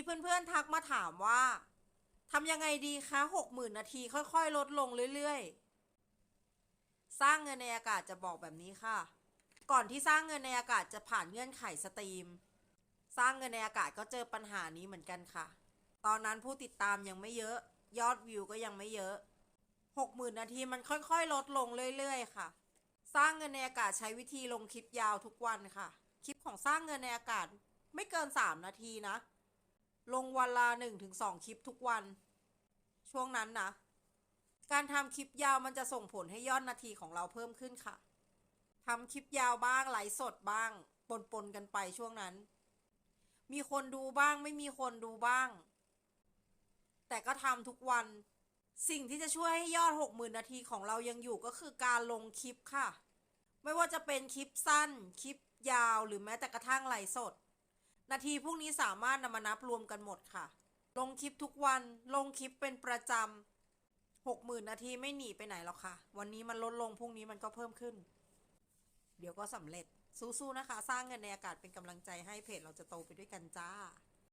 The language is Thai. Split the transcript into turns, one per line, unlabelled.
มีเพื่อนๆทักมาถามว่าทำยังไงดีคะหกหมื่นนาทีค่อยๆ ลดลงเรื่อยๆ สร้างเงินในอากาศจะบอกแบบนี้ค่ะ ก่อนที่สร้างเงินในอากาศจะผ่านเงื่อนไขสตรีม สร้างเงินในอากาศก็เจอปัญหานี้เหมือนกันค่ะ ตอนนั้นผู้ติดตามยังไม่เยอะ ยอดวิวก็ยังไม่เยอะหกหมื่นนาทีมันค่อยๆ ลดลงเรื่อยๆ ค่ะ สร้างเงินในอากาศใช้วิธีลงคลิปยาวทุกวันค่ะ คลิปของสร้างเงินในอากาศไม่เกิน 3 นาทีนะ ลงวันละ1-2คลิปทุกวัน ช่วงนั้นนะ การทำคลิปยาวมันจะส่งผลให้ยอดนาทีของเราเพิ่มขึ้นค่ะทำคลิปยาวบ้างไลฟ์สดบ้างปนๆกันไปช่วงนั้น มีคนดูบ้างไม่มีคนดูบ้าง แต่ก็ทำทุกวัน สิ่งที่จะช่วยให้ยอด 60,000 นาทีของเรายังอยู่ก็คือการลงคลิปค่ะ ไม่ว่าจะเป็นคลิปสั้น คลิปยาวหรือแม้แต่กระทั่งไลฟ์สด นาทีพวกนี้สามารถนำมานับรวมกันหมดค่ะ ลงคลิปทุกวัน ลงคลิปเป็นประจำหกหมื่นนาทีไม่หนีไปไหนหรอกค่ะ วันนี้มันลดลงพรุ่งนี้มันก็เพิ่มขึ้น เดี๋ยวก็สำเร็จสู้ๆนะคะ สร้างเงินในอากาศเป็นกำลังใจให้เพจเราจะโตไปด้วยกันจ้า